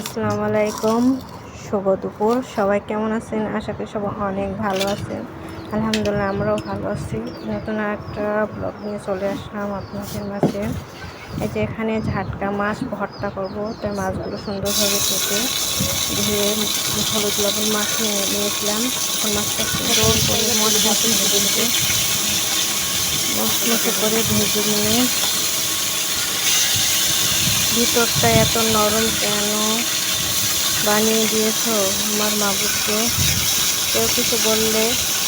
আসসালামু আলাইকুম। শুভ দুপুর। সবাই কেমন আছেন? আশা করি সবাই অনেক ভালো আছেন। আলহামদুলিল্লাহ, আমরাও ভালো আছি। নতুন একটা ব্লগ নিয়ে চলে আসলাম আপনাদের মাঝে। এই যে এখানে ঝাটকা মাছ ভর্তা করব। তাই মাছগুলো সুন্দরভাবে কেটে ধুয়ে হলুদ লবণ মাছ নিয়ে নিয়েছিলাম। এখন মাছটা সুন্দর করে মশলা করে ভেজে নিয়ে ভিতরটা এত নরম কেন? বানিয়ে দিয়েছ আমার মাবুদকে? কেউ কিছু বললে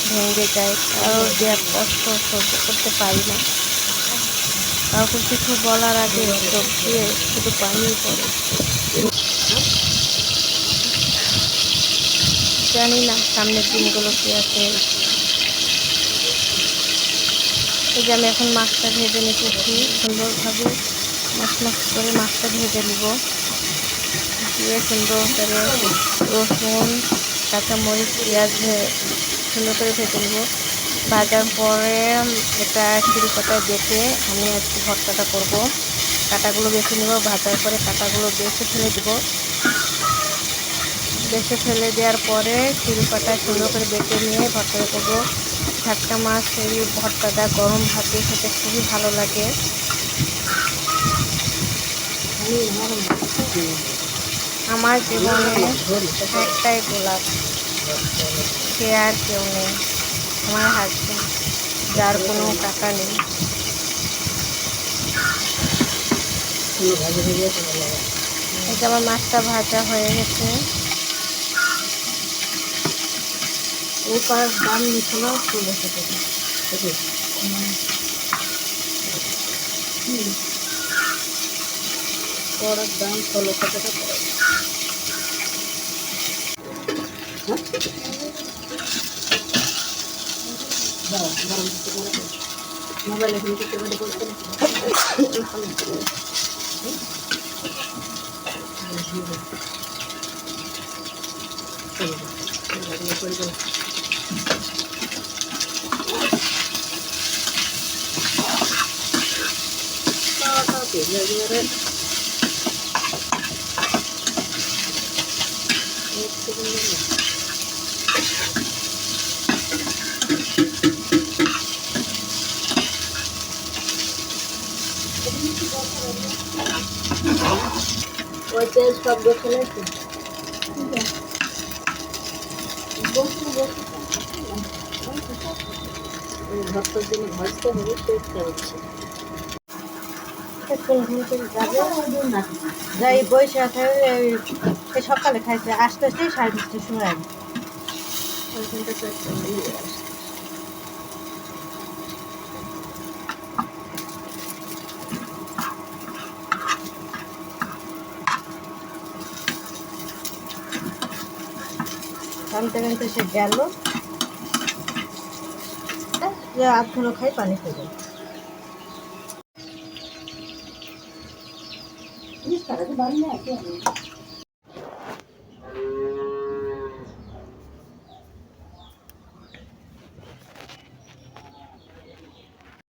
ভেঙে যায়। কারোর দেওয়ার কষ্ট সহ্য করতে পারি না। কাউকে কিছু বলার আগে চোখ দিয়ে শুধু পানি পড়ে। জানি না সামনের দিনগুলো কি আছে। এই যে আমি এখন মাছটা ভেজে নিতেছি সুন্দরভাবে। মাছ মাছ করে মাছটা ভেজে নিব। দিয়ে সুন্দর করে রসুন, কাঁচামরিচ, পেঁয়াজ সুন্দর করে ভেজে নিব। ভাজার পরে এটা পাতায় বেটে আমি আজকে ভর্তাটা করব। কাটাগুলো বেছে নেব। ভাজার পরে কাটাগুলো বেছে ফেলে দিব। বেছে ফেলে দেওয়ার পরে পাতায় সুন্দর করে বেটে নিয়ে ভর্তাটা করব। ঝাটকা মাছ, এই ভর্তাটা গরম ভাতে খেতে খুবই ভালো লাগে। আমার জীবনে একটাই গোলাপ। সে আর কেউ নেই। আমার হাজবেন্ড যার কোনো টাকা নেই। যে আমার মাছটা ভাজা হয়ে গেছে। ও তার দাম ষোলোশো টাকা পড়ার দাম ষোলোশো টাকা পড়ে। মোবাইল এখানে কিছু করে বলতে Отец подготовился. Да. Бог, Бог. Господи, Господи, Господи, Господи, Господи, Господи, যাই আছে সকালে খাইছে, আস্তে আস্তে সাড়ে পাঁচটার সময় আগে ওইখানটা তো একটা ইয়ে টানতে টানতে সে গেল আধখানো খাই, পানি খেয়ে Ini 把你俩叫了